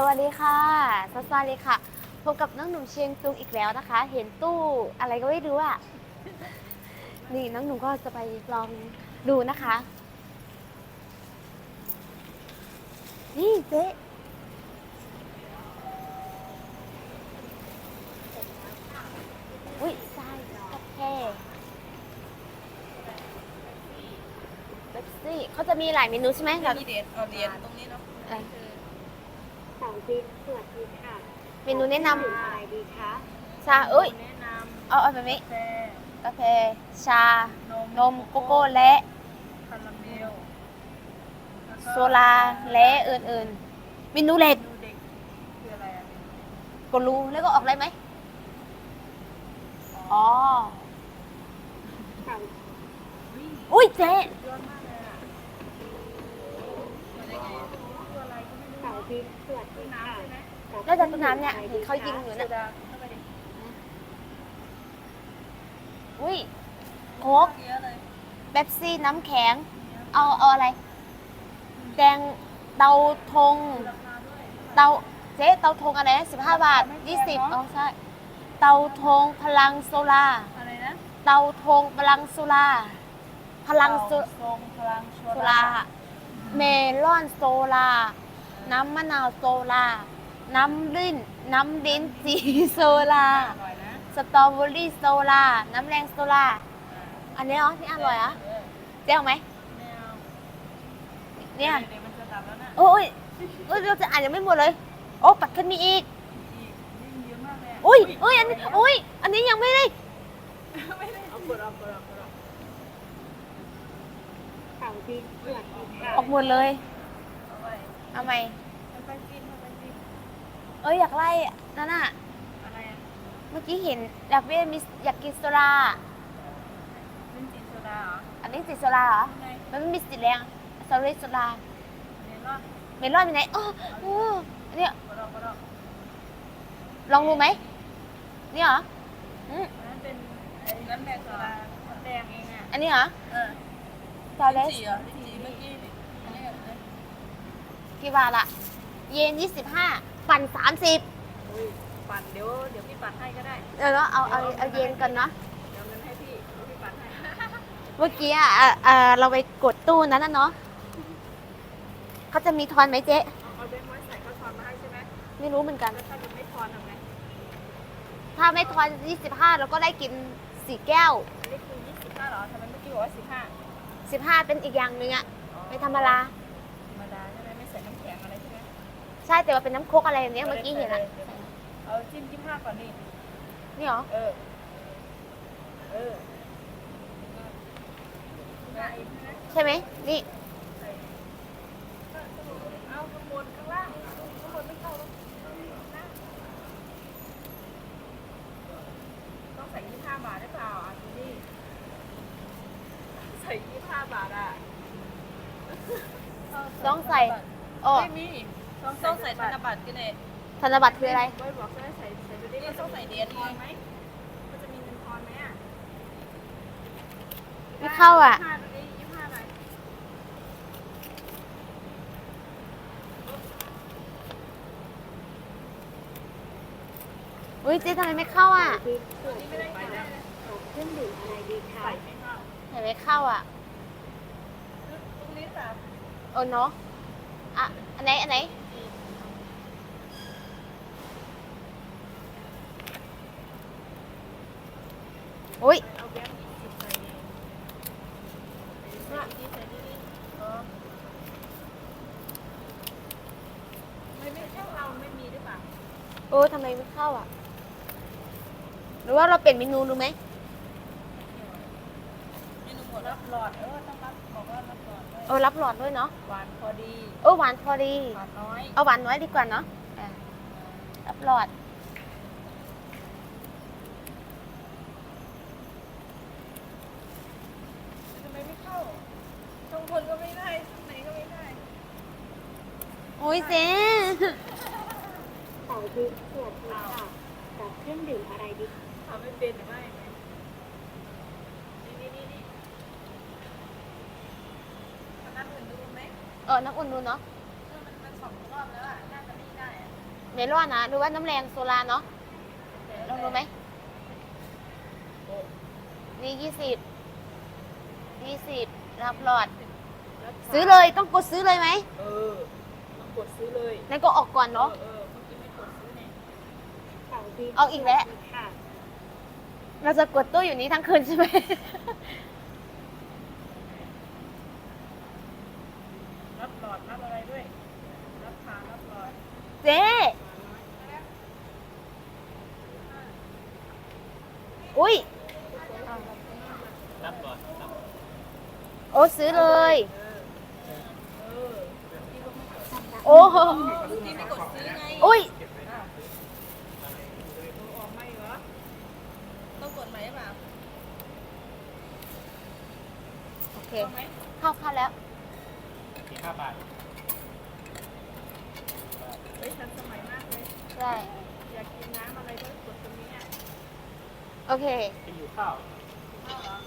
สวัสดีค่ะสวัสดีค่ะ พบกับน้องหนุ่มเชียงตุงอีกแล้วนะคะ เห็นตู้อะไรก็ไม่รู้อะ นี่น้องหนุ่มก็จะไปลองดูนะคะ นี่เจ๊อุ้ยใช่กาแฟเป๊ปซี่เขาจะมีหลายเมนูใช่ไหมแบบมีเดียนเอาเดียนตรงนี้เนาะ อะไรสาวจิ๊บสวัสดีค่ะเมนูแนะนดื่มอะไรดีคะำชาเอ้ยแนะนเอาเอาแบบนี้ำแฟกาแฟชานมนมโกโก้และคาราเมลแล้วก็โซลาและอื่นๆเมนูเล็กดูเด็กคืออะไรอะก็รู้แล้วก็ออกได้ไหมอ๋อสาวอุ้ยเจ๊ ก็ไม่รู้สาวจิ๊บสวัสดีน้ำค่ะใช่ไหมแล้วจากต้นน้ำเนี่ยเห็นเขายิงอยู่โซนะดาเข้าไปดิอุ้ยโค้กเยอะเลยเป๊ปซี่น้ำแข็ง เอาเอาอะไร แดงเตาทงราคาด้วยเตาเจ๊เตาทงอะไรสิบห้าบาทยี่สิบอ๋อใช่ เตาทงพลังโซลาอะไรนะ เตาทงพลังโซลาพลังโซทรงพลังโซโซลา เมลอนโซลา น้ำมะนาวโซลา น้ำลิ้น น้ำลิ้นจีโซลา อร่อยนะสตรอเบอรี่โซลา น้ำแรงโซลา อันนี้เหรอที่อร่อยอะเออเจ๊เอาไหม ไม่เอาเนี่ย เดี๋ยวมันจะดับแล้วนะโอ้ยเอ้ยเราจะอ่านยังไม่หมดเลย โอ้ปัดขึ้นมีอีก อีกนี่เยอะมากเลยะอุ้ยอุ้ยอันนี้อุ้ย อันนี้ยังไม่ได้ ไม่ได้เอาเปิดเอาเปิดเอาเปิดเอาสาวจิ๊บสวัสดีค่ะออกหมดเลยเอาไว้ เอาไหมไปกินไปกินเอ้ยอยากไล่นั่นน่ะอะไรอะเมื่อกี้เห็นอยากเรียนมิสอยากกินโซดาลิ้นจี่โซดาเหรออันนี้ติดโซดาเหรอ ยังไงมันไม่มีสีแรงสตรอเบอรี่โซดาเมลอนเมลอนมีไหนโอ้โอ้เนี่ยกระดอกกระดอกลองดูไหมนี่เหรออืมอันนั้นเป็นไอ้น้ำแดงโซดาน้ำแดงเองอะอันนี้เหรอเออซอเลลิ้นสจี่เหรอลิ้นจี่เมื่อกี้นี่อันนี้เออ กี่บาทละ เยนยี่สิบห้าปั่นสามสิบอุ้ยปั่นเดี๋ยวเดี๋ยวพี่ปั่นให้ก็ได้เดี๋ยวเนาะเอาเอาเอาเยนกันเนาะเดี๋ยวเงินให้พี่เดี๋ยวพี่ปั่นให้ เมื่อกี้อะอะอะเราไปกดตู้นั้นนะเนาะเขาจะมีทอนไหมเจ๊เอาเอาเบนไว้ใส่ข้าวทอนมาให้ใช่ไหมไม่รู้เหมือนกัน แล้วถ้ามันไม่ทอนทำไง ถ้าไม่ทอนยี่สิบห้าเราก็ได้กินสี่แก้ว อันนี้คือยี่สิบห้าเหรอทำไมเมื่อกี้บอกว่าสิบห้าสิบห้าเป็นอีกอย่างหนึ่งอะไม่ธรรมดา ใช่แต่ว่าเป็นน้ำโคกอะไรอย่างเนี้ยเมื่อกี้เห็นอะเอาจิ้มยี่ห้าก่อนนี่นี่เหรอเออเออได้ใช่ไหมใช่ไหมนี่เอาข้างบนข้างล่างข้างบนไม่เข้าแล้วต้องใส่ยี่ห้าบาทได้เปล่าอะดูดิใส่ยี่ห้าบาทอะต้องใส่โอ้ไม่มี ต้องต้องใส่ธนบัตรกันเลยธนบัตรคืออะไร ไว้บอกจะได้ใส่ใส่ดูดิต้องใส่เหรียญทอนไหมมันจะมีเงินทอนไหมอะไม่เข้าอะห้าดูดิยี่ห้าหน่อยอุ้ยเจ๊ทำไมไม่เข้าอะจิ๊บสวัสดีค่ะกับเครื่องดื่มอะไรดีคะใส่ไม่เข้าทำไมไม่เข้าอะตรงนี้สามโอ้เนาะอะอันไหนอันไหน อุ้ย เอาแบงค์ยี่สิบใส่ดิใส่ดิใส่ดิเออไม่ไม่เข้าเราไม่มีหรือเป ล่าโอ้ทำไมไม่เข้าอะ หรือว่าเราเปลี่ยนเมนูดูไหมเมนูหมดรับหลอดเออต้องรับบอกว่ารับหลอดด้วยเออรับหลอดด้วยเนาะหวานพอดีเออหวานพอดีหวานน้อยเอาหวานน้อยดีกว่าเนาะอะรับหลอด ทำไมไม่เข้าตรงบ นก็ไม่ได้ตรงไหนก็ไม่ได้โอ้ยเจ๊สาวจิ๊บสวัสดีค่ะกับเครื่องดื่มอะไรดีคะทำไม่เป็นหรือไม่นี่นี่นี่เอาน้ำอื่นดูไหมเออน้ำอุ่นดูเนาะเออมันมันสองรอบแล้วอะน่าจะไม่ได้อะเมลอนนะหรือว่าน้ำแรงโซลาเนาะลองดูไหมนี่ยี่สิบยี่สิบรับหลอด ซื้อเลยต้องกดซื้อเลยไหมเออต้องกดซื้อเลยนั่นก็ออกก่อนเนาะ เออเมื่อกี้ไม่กดซื้อเนี่ยเสาร์ดีเอาอีกแล้ว ค่ะเราจะกดตู้อยู่นี้ทั้งคืนใช่ไหม รับหลอดรับอะไรด้วย รับทานรับหลอดเจ๊อุ้ยรับก่อนรับโอ้ซื้อเลย เออ โอ้โหที่ไม่กดซื้อไงอุ้ยออกไม่เหรอ ต้องกดไหมเปล่าโอเคเอาไหมเข้าเข้าแล้ว สี่ห้าบาทเฮ้ยทันสมัยมากเลย ใช่ อยากกินน้ำอะไรก็กดตรงนี้อะโอเคจะอยู่ข้าว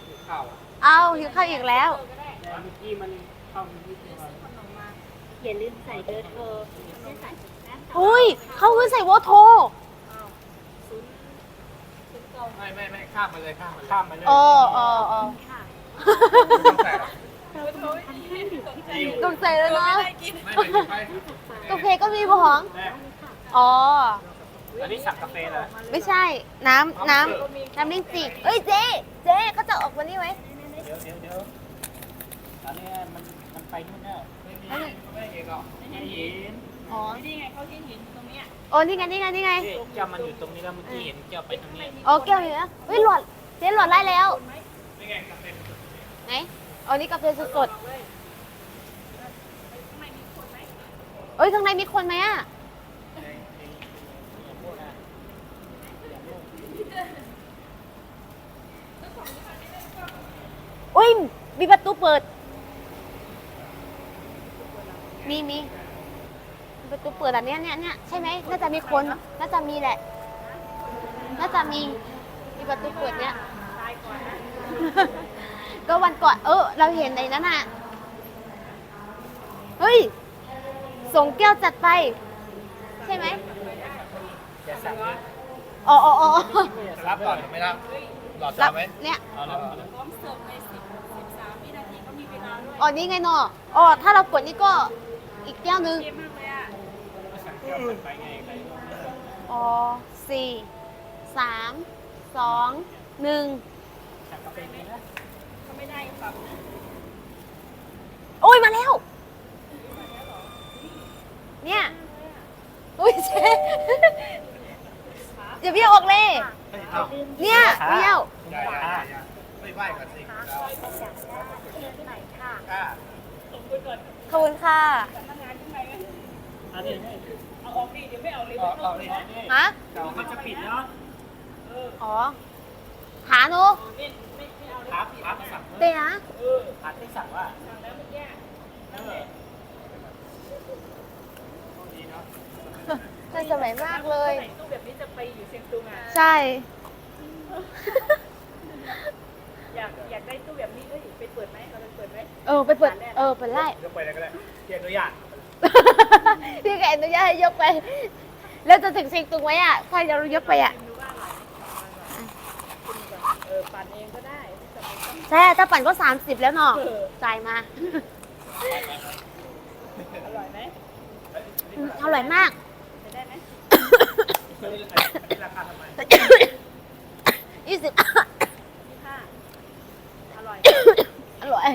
อยู่ข้าวอะเอาหิวข้าวอีกแล้วเออก็ได้แต่เมื่อกี้มันเข้ามันนิดเดียวซื้อขนมมา อย่าลืมใส่เบอร์โทรไม่ใส่หน้าจออุ้ยเข้าเงินใส่วอโทรอ้าวศูนย์ศูนย์เก่าไม่ไม่ไม่ข้ามมาเลยข้ามมาข้ามมาเลยอ๋ออ๋ออ๋อค่ะต้องแต่เรากำลังทำเครื่องดื่มที่เป็นตกใจแล้วเนาะไม่ได้กินไม่ไม่ไม่กาแฟก็มีบของแม่อ๋อ อันนี้สั่งกาแฟเลยไม่ใช่ น้ำน้ำน้ำลิ้นจี่เอ้ยเจ๊เจ๊เขาจะออกวันนี้ไหมเดี๋ยวเดี๋ยวเดี๋ยวตอนนี้มันมันไปนู่นแล้ว ไม่มีไม่เห็นหรอกไม่เห็นอ๋อ นี่ไงเขาที่หินตรงเนี้ยโอ้นี่ไงนี่ไงนี่ไงนี่แก้วมันอยู่ตรงนี้แล้วเมื่อกี้เห็นแก้วไปตรงนี้อ๋อแก้วอยู่นะเฮ้ยหลอดเจ๊หลอดไล่แล้วนี่ไงกาแฟมันอยู่ตรงนี้ไหนอ๋อนี่กาแฟสดเลยข้างในมีคนไหมๆเอ้ยข้างในมีคนไหมอะอย่าพูดนะอย่าพูดอุ้ยมีประตูเปิด มีมีมีประตูเปิดอันเนี้ยเนี่ยเนี่ยใช่ไหมน่าจะมีคนน่าจะมีแหละ น่าจะมีมีประตูเปิดเนี่ยตายก่อนนะก็วันก่อนเออเราเห็นในนั้นน่ะ เฮ้ย ส่งแก้วจัดไป ใช่ไหมอย่าสั่งนะอ๋ออ๋ออ๋อรับก่อนไม่รับหลอดรัตาบมไหมเนี่ย เอาแล้วเอาแล้วพร้อมเสิร์ฟในสิบสิบสามวินาทีก็มีเวลาด้วยอ๋อนี่ไงเนาะอ๋อถ้าเรากดนี่ก็ อีกแก้วนึงเกมมากเลยอะสั่งแก้วมันไปไงใครรู้อ๋อสี่สามสองหนึ่งสั่งกาแฟไหมนะเขาไม่ได้ปรับนะโอ้ยมาแล้ว เนี่ยอุ้ยเจ๊อย่าเบี้ยวออกเลยเอาเนี่ยเบี้ยวอย่าอย่าอย่าไม่ไหวกันสิเราเชิญไหนค่ะกล้าส่งคุณก่อน ขอบคุณค่ะสำนักงานข้างในไหมอันนี้เอาออกดิเดี๋ยวไม่เอาเลยออกออกเลยฮะเรามันจะปิดเนาะอ๋อ หาหนูไม่ไม่ไม่เอาเลยพับพับสั่งเตะนะเออพับที่สั่งว่าสั่งแล้วเมื่อกี้เออดีเนาะทันสมัยมากเลยใส่ตู้แบบนี้จะไปอยู่เชียงตุงอะ ใช่ อยากอยากได้ตู้แบบนี้เอ้ยไปเปิดไหมเราไปเปิดไหมเออไปเปิดเออเปิดไล่ยกไปเลยก็ได้เทียนตัวอย่างพี่แกอนุญาตให้ยกไป แล้วจะถึงเชียงตุงไหมอะใครจะรู้ยกไปอะชิมดูว่าอร่อยไหมชิมก่อนเออปั่นเองก็ได้ไม่จำเป็นต้องใช่ถ้าปั่นก็30แล้วเนาะเออจ่ายมาอร่อยไหมอืมอร่อยมากจะได้ไหม อันนี้ราคาทำไม ยี่สิบ ที่ห้าอร่อย อร่อย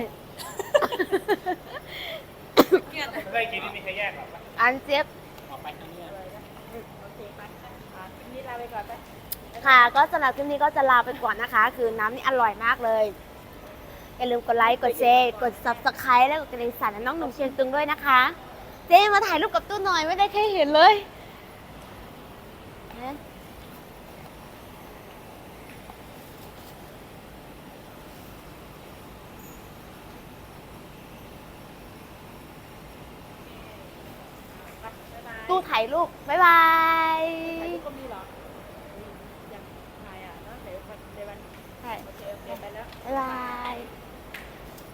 ไม่ได้กินนี่มีใครแยก หรอกอันเจ็บออกไปทางนี้โอเคไปอะคลิปนี้ลาไปก่อนไปค่ะ ก็สำหรับคลิปนี้ก็จะลาไปก่อนนะคะ คือน้ำนี่อร่อยมากเลย อย่าลืมกดไลค์ กดแชร์ กด subscribe แล้วกดกระดิ่งสั่นให้น้องหนุ่มเชียงตุงด้วยนะคะ เจ๊มาถ่ายรูปกับตู้หน่อยไม่ได้แค่เห็นเลยนะ บ๊ายบาย ตู้ถ่ายรูปบ๊ายบาย ถ่ายรูปก็มีเหรออยากถ่ายอะเนอะเดี๋ยววันเดี๋ยววันใช่โอเคโอเคไปแล้ว บ๊ายบาย